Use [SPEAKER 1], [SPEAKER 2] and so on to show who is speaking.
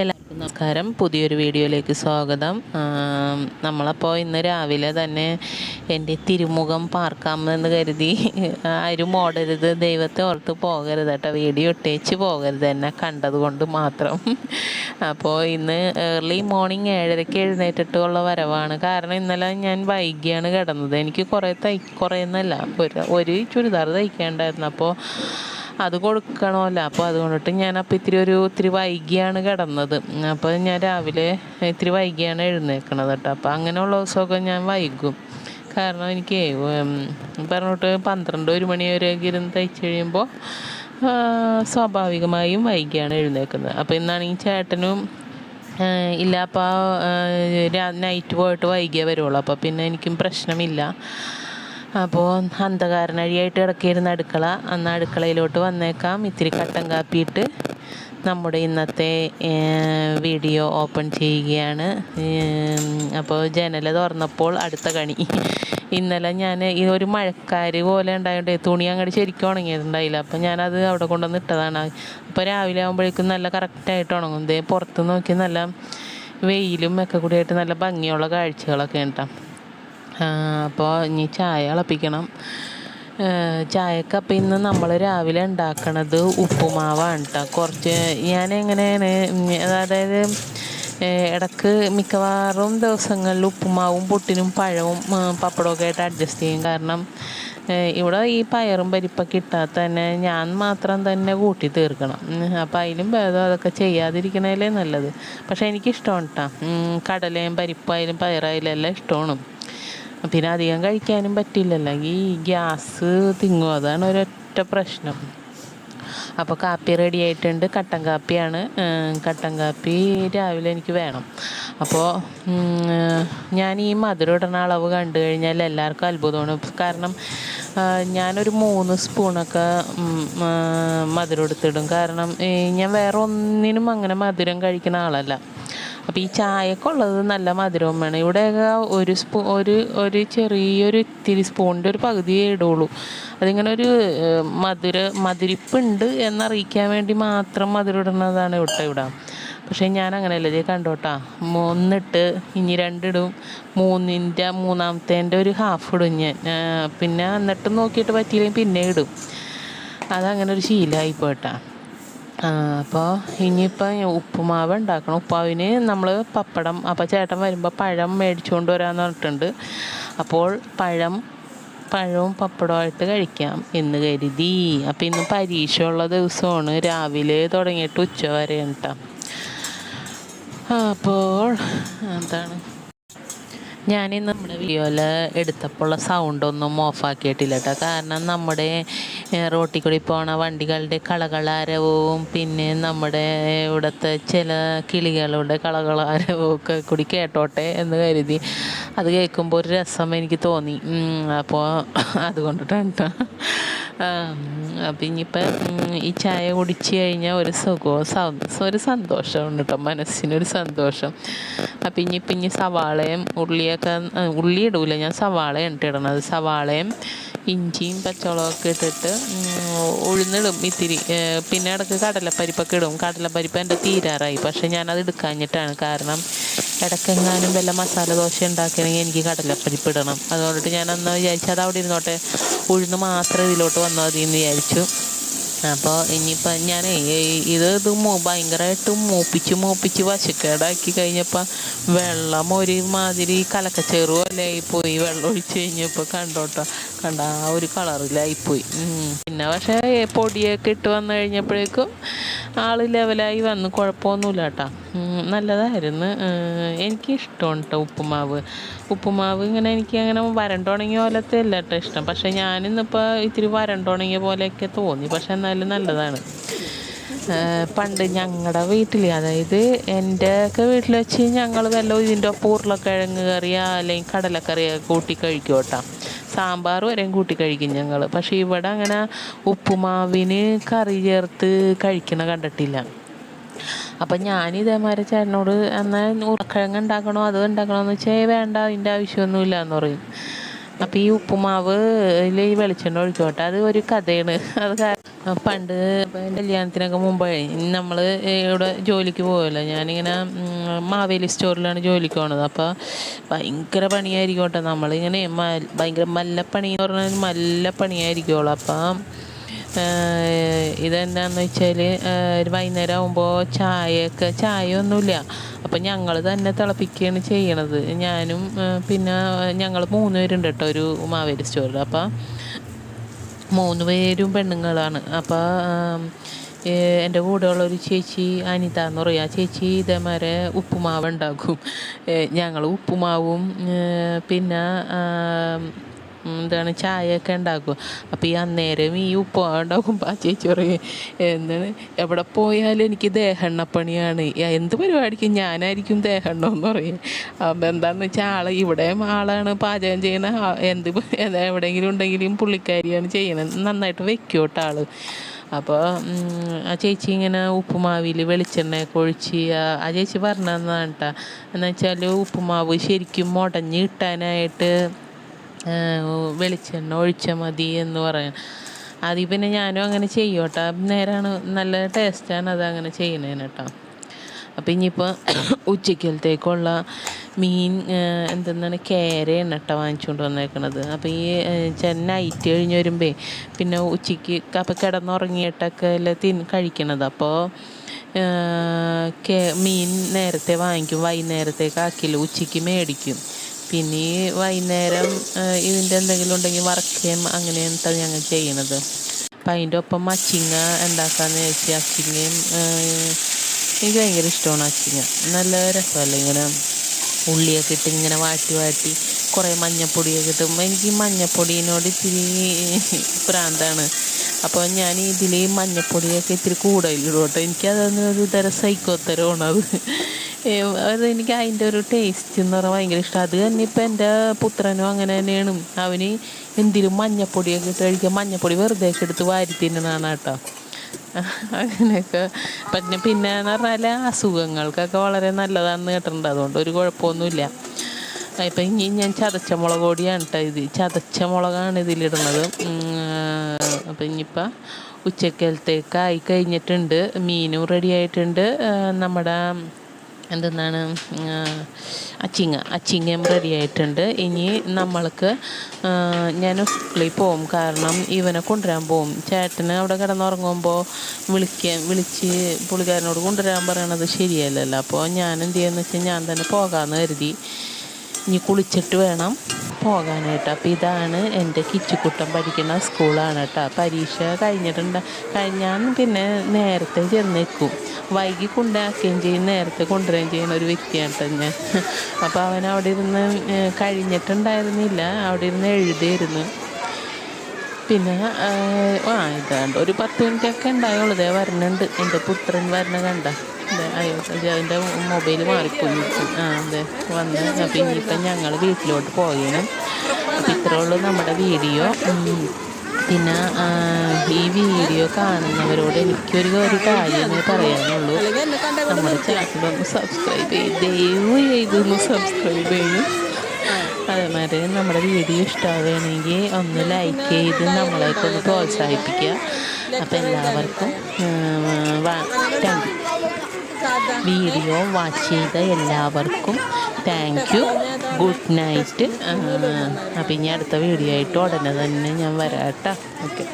[SPEAKER 1] എല്ലാവർക്കും നമസ്കാരം. പുതിയൊരു വീഡിയോയിലേക്ക് സ്വാഗതം. നമ്മളപ്പോൾ ഇന്ന് രാവിലെ തന്നെ എന്റെ തിരുമുഖം പാർക്കാമെന്ന് കരുതി ആരും ഓടരുത് ദൈവത്തെ ഓർത്ത് പോകരുത് കേട്ടോ. വീഡിയോ ഇട്ടേച്ച് പോകരുത് എന്നെ കണ്ടതുകൊണ്ട് മാത്രം. അപ്പോൾ ഇന്ന് ഏർലി മോർണിംഗ് ഏഴരയ്ക്ക് എഴുന്നേറ്റിട്ടുള്ള വരവാണ്. കാരണം ഇന്നലെ ഞാൻ വൈകിയാണ് കിടന്നത്. എനിക്ക് കുറേ തൈ കുറേ എന്നല്ല ഒരു ഒരു ചുരിദാർ തയ്ക്കേണ്ടായിരുന്നു അപ്പോൾ അത് കൊടുക്കണമല്ലോ. അപ്പോൾ അതുകൊണ്ടിട്ട് ഞാൻ അപ്പോൾ ഇത്തിരി ഒരു ഇത്തിരി വൈകിയാണ് കിടന്നത്. അപ്പോൾ ഞാൻ രാവിലെ ഇത്തിരി വൈകിയാണ് എഴുന്നേക്കണത് കേട്ടോ. അപ്പോൾ അങ്ങനെയുള്ള ദിവസമൊക്കെ ഞാൻ വൈകും. കാരണം എനിക്ക് പറഞ്ഞിട്ട് പന്ത്രണ്ട് ഒരു മണി വരെ ഇരുന്ന് തയ്ച്ചു കഴിയുമ്പോൾ സ്വാഭാവികമായും വൈകിയാണ് എഴുന്നേക്കുന്നത്. അപ്പോൾ ഇന്നാണെങ്കിൽ ചേട്ടനും ഇല്ല അപ്പോൾ നൈറ്റ് പോയിട്ട് വൈകിയേ വരുള്ളൂ. അപ്പോൾ പിന്നെ എനിക്കും പ്രശ്നമില്ല. അപ്പോൾ അന്ധകാരനഴിയായിട്ട് കിടക്കിയിരുന്ന അടുക്കള അന്ന് അടുക്കളയിലോട്ട് വന്നേക്കാം. ഇത്തിരി കട്ടൻ കാപ്പിയിട്ട് നമ്മുടെ ഇന്നത്തെ വീഡിയോ ഓപ്പൺ ചെയ്യുകയാണ്. അപ്പോൾ ജനൽ തുറന്നപ്പോൾ അടുത്ത കണി. ഇന്നലെ ഞാൻ ഈ ഒരു മഴക്കാര് പോലെ ഉണ്ടായതുകൊണ്ട് തുണി അങ്ങോട്ട് ശരിക്കും ഉണങ്ങിയിട്ടുണ്ടായില്ല. അപ്പോൾ ഞാനത് അവിടെ കൊണ്ടുവന്ന് ഇട്ടതാണ്. അപ്പോൾ രാവിലെ ആകുമ്പോഴേക്കും നല്ല കറക്റ്റായിട്ട് ഉണങ്ങും. ദേ പുറത്ത് നോക്കി നല്ല വെയിലും ഒക്കെ കൂടിയായിട്ട് നല്ല ഭംഗിയുള്ള കാഴ്ചകളൊക്കെ ഉണ്ടാകും അപ്പോൾ ഇനി ചായ തിളപ്പിക്കണം. ചായക്ക് ഇന്ന് നമ്മൾ രാവിലെ ഉണ്ടാക്കണത് ഉപ്പുമാവാണ് കേട്ടോ കുറച്ച് ഞാൻ എങ്ങനെയാണ് അതായത് ഇടയ്ക്ക് മിക്കവാറും ദിവസങ്ങളിൽ ഉപ്പുമാവും പൊട്ടിനും പഴവും പപ്പടമൊക്കെ ആയിട്ട് അഡ്ജസ്റ്റ് ചെയ്യും. കാരണം ഇവിടെ ഈ പയറും പരിപ്പൊക്കെ ഇട്ടാൽ തന്നെ ഞാൻ മാത്രം തന്നെ കൂട്ടി തീർക്കണം. അപ്പോൾ അതിലും ഭേദം അതൊക്കെ ചെയ്യാതിരിക്കണേലേ നല്ലത്. പക്ഷേ എനിക്കിഷ്ടമാണ് കേട്ടോ കടലയും പരിപ്പായാലും പയറായാലും എല്ലാം ഇഷ്ടമാണ്. പിന്നെ അധികം കഴിക്കാനും പറ്റില്ലല്ലോ ഈ ഗ്യാസ് തിങ്ങും. അതാണ് ഒരൊറ്റ പ്രശ്നം. അപ്പോൾ കാപ്പി റെഡി ആയിട്ടുണ്ട്. കട്ടൻ കാപ്പിയാണ്. കട്ടൻ കാപ്പി രാവിലെ എനിക്ക് വേണം. അപ്പോൾ ഞാൻ ഈ മധുരം ഇടുന്ന അളവ് കണ്ടു കഴിഞ്ഞാൽ എല്ലാവർക്കും അത്ഭുതമാണ്. കാരണം ഞാനൊരു മൂന്ന് സ്പൂണൊക്കെ മധുരം എടുത്തിടും. കാരണം ഞാൻ വേറെ ഒന്നിനും അങ്ങനെ മധുരം കഴിക്കുന്ന ആളല്ല. അപ്പോൾ ഈ ചായക്കുള്ളത് നല്ല മധുരവും വേണം ഇവിടെയൊക്കെ ഒരു സ്പൂ ഒരു ഒരു ചെറിയൊരു ഇത്തിരി സ്പൂണിന്റെ ഒരു പകുതിയേ ഇടുള്ളൂ. അതിങ്ങനെ ഒരു മധുര മധുരിപ്പുണ്ട് എന്നറിയിക്കാൻ വേണ്ടി മാത്രം മധുരം ഇടുന്നതാണ് ഇവിടെ ഇവിടെ. പക്ഷേ ഞാൻ അങ്ങനെയല്ല ഇതേ കണ്ടോട്ടാ ഒന്നിട്ട് ഇനി രണ്ടിടും. മൂന്നിന്റെ മൂന്നാമത്തേന്റെ ഒരു ഹാഫ് ഇടും ഞാൻ. പിന്നെ എന്നിട്ട് നോക്കിയിട്ട് പറ്റിയില്ലെങ്കിൽ പിന്നെ ഇടും. അതങ്ങനെ ഒരു ശീലമായി പോയിട്ടാ അപ്പോൾ ഇനിയിപ്പോൾ ഉപ്പുമാവ് ഉണ്ടാക്കണം. ഉപ്പാവിന് നമ്മൾ പപ്പടം അപ്പോൾ ചേട്ടൻ വരുമ്പോൾ പഴം മേടിച്ചുകൊണ്ട് വരാമെന്ന് പറഞ്ഞിട്ടുണ്ട്. അപ്പോൾ പഴം പഴവും പപ്പടമായിട്ട് കഴിക്കാം എന്ന് കരുതി. അപ്പോൾ ഇന്ന് പരീക്ഷയുള്ള ദിവസമാണ്. രാവിലെ തുടങ്ങിയിട്ട് ഉച്ച വരെ കേട്ടോ അപ്പോൾ എന്താണ്? ഞാനിന്ന് നമ്മുടെ വീഡിയോയിൽ എടുത്തപ്പോൾ ഉള്ള സൗണ്ടൊന്നും ഓഫാക്കിയിട്ടില്ല കേട്ടോ കാരണം നമ്മുടെ റോട്ടിൽ കൂടി പോണ വണ്ടികളുടെ കളകളാരവും പിന്നെ നമ്മുടെ ഇവിടുത്തെ ചില കിളികളുടെ കളകളാരവും ഒക്കെ കൂടി കേട്ടോട്ടെ എന്ന് കരുതി. അത് കേൾക്കുമ്പോൾ ഒരു രസം എനിക്ക് തോന്നി. അപ്പോൾ അതുകൊണ്ടിട്ടാണ് കേട്ടോ ഇനിയിപ്പം ഈ ചായ കുടിച്ച് കഴിഞ്ഞാൽ ഒരു സുഖവും ഒരു സന്തോഷമുണ്ട് കേട്ടോ മനസ്സിനൊരു സന്തോഷം. അപ്പം ഇനിയിപ്പം ഇനി സവാളയും ഉള്ളിയൊക്കെ ഉള്ളി ഇടൂല ഞാൻ സവാളയാണ് ഇട്ടിടണത് സവാളയും ഇഞ്ചിയും പച്ചമുളകൊക്കെ ഇട്ടിട്ട് ഉഴുന്നിടും ഇത്തിരി. പിന്നെ ഇടയ്ക്ക് കടലപ്പരിപ്പൊക്കെ ഇടും. കടലപ്പരിപ്പ് എന്റെ തീരാറായി. പക്ഷേ ഞാനത് എടുക്കാഞ്ഞിട്ടാണ്. കാരണം ഇടയ്ക്കെങ്ങാനും വല്ല മസാല ദോശ ഉണ്ടാക്കണമെങ്കിൽ എനിക്ക് കടലപ്പരിപ്പ് ഇടണം. അതുകൊണ്ടിട്ട് ഞാൻ അന്ന് വിചാരിച്ചു അത് അവിടെ ഇരുന്നോട്ടെ. ഉഴുന്ന് മാത്രം ഇതിലോട്ട് വന്നാൽ മതി എന്ന് വിചാരിച്ചു. അപ്പോൾ ഇനിയിപ്പോൾ ഞാൻ ഇത് ഇത് ഭയങ്കരമായിട്ട് മൂപ്പിച്ച് മൂപ്പിച്ച് വശക്കേടാക്കി കഴിഞ്ഞപ്പോൾ വെള്ളം ഒരുമാതിരി കലക്കച്ചേറു പോയി വെള്ളം ഒഴിച്ച് കഴിഞ്ഞപ്പോൾ കണ്ടോട്ടോ. കണ്ട ആ ഒരു കളറിലായിപ്പോയി. പിന്നെ പക്ഷേ പൊടിയൊക്കെ ഇട്ട് വന്നു കഴിഞ്ഞപ്പോഴേക്കും ആൾ ലെവലായി വന്നു കുഴപ്പമൊന്നുമില്ല കേട്ടോ നല്ലതായിരുന്നു. ഏഹ്, എനിക്ക് ഇഷ്ടമാണ് കേട്ടോ ഉപ്പുമാവ്. ഉപ്പുമാവ് ഇങ്ങനെ എനിക്ക് അങ്ങനെ വരണ്ടുണങ്ങിയ പോലത്തെ അല്ല കേട്ടോ ഇഷ്ടം. പക്ഷേ ഞാനിന്നിപ്പോൾ ഇത്തിരി വരണ്ടുണങ്ങിയ പോലെയൊക്കെ തോന്നി. പക്ഷെ എന്നാലും നല്ലതാണ്. പണ്ട് ഞങ്ങളുടെ വീട്ടിൽ അതായത് എന്റെയൊക്കെ വീട്ടിൽ വെച്ച് ഞങ്ങൾ വല്ല ഇതിന്റെ ഒപ്പം ഉരുളക്കിഴങ്ങ് കറിയോ അല്ലെങ്കിൽ കടലക്കറിയോ കൂട്ടി കഴിക്കും കേട്ടോ സാമ്പാർ വരെയും കൂട്ടി കഴിക്കും ഞങ്ങൾ പക്ഷേ ഇവിടെ അങ്ങനെ ഉപ്പുമാവിന് കറി ചേർത്ത് കഴിക്കണ കണ്ടിട്ടില്ല. അപ്പം ഞാൻ ചേട്ടനോട് എന്നാൽ ഉരുളക്കിഴങ്ങ് ഉണ്ടാക്കണോ അത് ഉണ്ടാക്കണോ എന്ന് വെച്ചാൽ വേണ്ട അതിന്റെ ആവശ്യമൊന്നുമില്ല എന്ന് പറയും. അപ്പം ഈ ഉപ്പുമാവ് ഈ വെളിച്ചെണ്ണ ഒഴിക്കോട്ടെ അത് ഒരു കഥയാണ്. അത് കാ- ആ, പണ്ട് കല്യാണത്തിനൊക്കെ മുമ്പേ നമ്മൾ ഇവിടെ ജോലിക്ക് പോകുമല്ലോ ഞാനിങ്ങനെ മാവേലി സ്റ്റോറിലാണ് ജോലിക്ക് പോണത്. അപ്പോൾ ഭയങ്കര പണിയായിരിക്കും കേട്ടോ നമ്മളിങ്ങനെ ഭയങ്കര മല്ലപ്പണി എന്ന് പറഞ്ഞാൽ മല്ലപ്പണിയായിരിക്കുമല്ലോ അപ്പം ഇതെന്താണെന്ന് വെച്ചാൽ ഒരു വൈകുന്നേരം ആകുമ്പോൾ ചായയൊക്കെ ചായ ഒന്നുമില്ല അപ്പം ഞങ്ങൾ തന്നെ തിളപ്പിക്കുകയാണ് ചെയ്യണത്. ഞാനും പിന്നെ ഞങ്ങൾ മൂന്ന് പേരുണ്ട് കേട്ടോ ഒരു മാവേലി സ്റ്റോറിൽ അപ്പം മൂന്ന് പേരും പെണ്ണുങ്ങളാണ്. അപ്പോൾ എന്റെ കൂടെയുള്ള ഒരു ചേച്ചി അനിത എന്ന് പറയും. ആ ചേച്ചി ഇതേമാരെ ഉപ്പുമാവ് ഉണ്ടാക്കും ഞങ്ങൾ ഉപ്പുമാവും. പിന്നെ എന്താണ് ചായയൊക്കെ ഉണ്ടാക്കും അപ്പോൾ ഈ അന്നേരം ഈ ഉപ്പ ഉണ്ടാക്കുമ്പോൾ ആ പറയും എന്താണ്? എവിടെ പോയാലും എനിക്ക് ദേഹെണ്ണപ്പണിയാണ്. പണിയാണ് എന്ത് പരിപാടിക്കും ഞാനായിരിക്കും ദേഹെണ്ണം എന്ന് പറയും. അപ്പം എന്താണെന്ന് വെച്ചാൽ ആൾ ഇവിടെ ആളാണ് പാചകം ചെയ്യുന്ന. എന്ത് എവിടെയെങ്കിലും ഉണ്ടെങ്കിലും പുള്ളിക്കാരിയാണ് ചെയ്യുന്നത്. നന്നായിട്ട് വെക്കും കേട്ടോ ആൾ അപ്പോൾ ആ ചേച്ചി ഇങ്ങനെ ഉപ്പുമാവിൽ വെളിച്ചെണ്ണയൊക്കെ ഒഴിച്ച് ആ- ചേച്ചി പറഞ്ഞു തന്നതാണ് കേട്ടോ എന്നുവെച്ചാൽ ഉപ്പുമാവ് ശരിക്കും മുടഞ്ഞ് കിട്ടാനായിട്ട് വെളിച്ചെണ്ണ ഒഴിച്ചാൽ മതി എന്ന് പറയാൻ. അതിൽ പിന്നെ ഞാനും അങ്ങനെ ചെയ്യും കേട്ടോ. നേരാണ് നല്ല ടേസ്റ്റാണ് അത് അങ്ങനെ ചെയ്യുന്നതിന് കേട്ടോ. അപ്പം ഇനിയിപ്പോൾ ഉച്ചക്കലത്തേക്കുള്ള മീൻ എന്തെന്നാണ് കേരയാണ് കേട്ടോ വാങ്ങിച്ചുകൊണ്ട് വന്നേക്കണത്. അപ്പോൾ ഈ നൈറ്റ് കഴിഞ്ഞ് വരുമ്പേ പിന്നെ ഉച്ചയ്ക്ക് അപ്പം കിടന്നുറങ്ങിയിട്ടൊക്കെ എല്ലാം തിൻ കഴിക്കണത്. അപ്പോൾ മീൻ നേരത്തെ വാങ്ങിക്കും വൈകുന്നേരത്തേക്ക് ആക്കില്ല ഉച്ചയ്ക്ക് മേടിക്കും. പിന്നെ ഈ വൈകുന്നേരം ഇതിന്റെ എന്തെങ്കിലും ഉണ്ടെങ്കിൽ വറക്കുകയും അങ്ങനെയാണ് ഞങ്ങൾ ചെയ്യുന്നത് അപ്പം അതിന്റെ ഒപ്പം അച്ചിങ്ങ ഉണ്ടാക്കാമെന്ന് ചോദിച്ചാൽ അച്ചിങ്ങയും എനിക്ക് ഭയങ്കര ഇഷ്ടമാണ് അച്ചിങ്ങ. നല്ല രസമല്ലേ ഇങ്ങനെ ഉള്ളിയൊക്കെ ഇട്ട് ഇങ്ങനെ വാട്ടി വാട്ടി കുറേ മഞ്ഞപ്പൊടിയൊക്കെ ഇട്ടും. എനിക്ക് മഞ്ഞപ്പൊടിയോട് ഇത്തിരി പ്രാന്താണ്. അപ്പോൾ ഞാൻ ഇതിൽ മഞ്ഞപ്പൊടിയൊക്കെ ഇത്തിരി കൂടുതലിടും കേട്ടോ. എനിക്കതൊന്നും ഒരു തരം സൈക്കോത്തരമാണ് ഏഹ് അത് എനിക്ക് അതിന്റെ ഒരു ടേസ്റ്റ് എന്ന് പറഞ്ഞാൽ ഭയങ്കര ഇഷ്ടം. അത് തന്നെ ഇപ്പം എന്റെ പുത്രനും അങ്ങനെ തന്നെയാണ്. അവന് എന്തിലും മഞ്ഞപ്പൊടിയൊക്കെ ഇട്ട് കഴിക്കുക മഞ്ഞപ്പൊടി വെറുതെ ഒക്കെ എടുത്ത് വാരി തിന്നണതാണ് കേട്ടോ. അങ്ങനെയൊക്കെ. പിന്നെ പിന്നെ എന്ന് പറഞ്ഞാൽ അസുഖങ്ങൾക്കൊക്കെ വളരെ നല്ലതാണെന്ന് കേട്ടിട്ടുണ്ട്. അതുകൊണ്ട് ഒരു കുഴപ്പമൊന്നുമില്ല. ഇപ്പം ഇനി ഞാൻ ചതച്ച മുളക് പൊടിയാണ് കേട്ടോ ഇത്. ചതച്ച മുളകാണ് ഇതിലിടുന്നത് അപ്പം ഇനിയിപ്പോൾ ഉച്ചക്കലത്തേക്കായി കഴിഞ്ഞിട്ടുണ്ട്. മീനും റെഡി ആയിട്ടുണ്ട്. നമ്മുടെ എന്തെന്നാണ്? അച്ചിങ്ങ അച്ചിങ്ങ അച്ചിങ്ങയും റെഡി ആയിട്ടുണ്ട്. ഇനി നമ്മൾക്ക് ഞാൻ സ്കൂളിൽ പോവും. കാരണം ഇവനെ കൊണ്ടുവരാൻ പോവും. ചേട്ടന് അവിടെ കിടന്നുറങ്ങുമ്പോൾ വിളിക്കാൻ വിളിച്ച് പുള്ളിക്കാരനോട് കൊണ്ടുവരാൻ പറയണത് ശരിയല്ലല്ലോ. അപ്പോൾ ഞാൻ എന്ത് ചെയ്യുമെന്ന് വെച്ചാൽ ഞാൻ തന്നെ പോകാമെന്ന് കരുതി. ഇനി കുളിച്ചിട്ട് വേണം പോകാനായിട്ട്. അപ്പോൾ ഇതാണ് എന്റെ കിച്ചുക്കുട്ടൻ പഠിക്കുന്ന സ്കൂളാണ് കേട്ടോ. പരീക്ഷ കഴിഞ്ഞിട്ടുണ്ട്. കഴിഞ്ഞാൽ പിന്നെ നേരത്തെ ചെന്നേക്കും. വൈകി കൊണ്ടാക്കുകയും ചെയ്യും. നേരത്തെ കൊണ്ടുവരികയും ചെയ്യുന്ന ഒരു വ്യക്തിയാണ് കേട്ടോ ഞാൻ. അപ്പോൾ അവൻ അവിടെ ഇരുന്ന് കഴിഞ്ഞിട്ടുണ്ടായിരുന്നില്ല. അവിടെ ഇരുന്ന് എഴുതിയിരുന്നു. പിന്നെ ആ ഇതാണ്ട് ഒരു പത്ത് മിനിറ്റൊക്കെ ഉണ്ടായുള്ളൂ. ദേ വരണുണ്ട് എന്റെ പുത്രൻ വരണ കണ്ട? അതിന്റെ മൊബൈൽ മാറിപ്പോയി. ആ അതെ. വന്ന്. അപ്പം ഇനിയിപ്പം ഞങ്ങൾ വീട്ടിലോട്ട് പോകണം അപ്പം ഇത്രേ ഉള്ളൂ നമ്മുടെ വീഡിയോ. പിന്നെ ഈ വീഡിയോ കാണുന്നവരോട് എനിക്കൊരു ഒരു കാര്യമേ പറയാനുള്ളൂ. നമ്മുടെ ചാനലൊന്ന് സബ്സ്ക്രൈബ് ചെയ്ത് ദയവ് ചെയ്തൊന്ന് സബ്സ്ക്രൈബ് ചെയ്യും. അതേമാതിരി നമ്മുടെ വീഡിയോ ഇഷ്ടമാവുകയാണെങ്കിൽ ഒന്ന് ലൈക്ക് ചെയ്ത് നമ്മളെയൊക്കെ ഒന്ന് പ്രോത്സാഹിപ്പിക്കുക. അപ്പോൾ എല്ലാവർക്കും വീഡിയോ വാച്ച് ചെയ്ത എല്ലാവർക്കും താങ്ക് യു ഗുഡ് നൈറ്റ് അപ്പം ഇനി അടുത്ത വീഡിയോ ആയിട്ട് ഉടനെ തന്നെ ഞാൻ വരാം കേട്ടോ. ഓക്കെ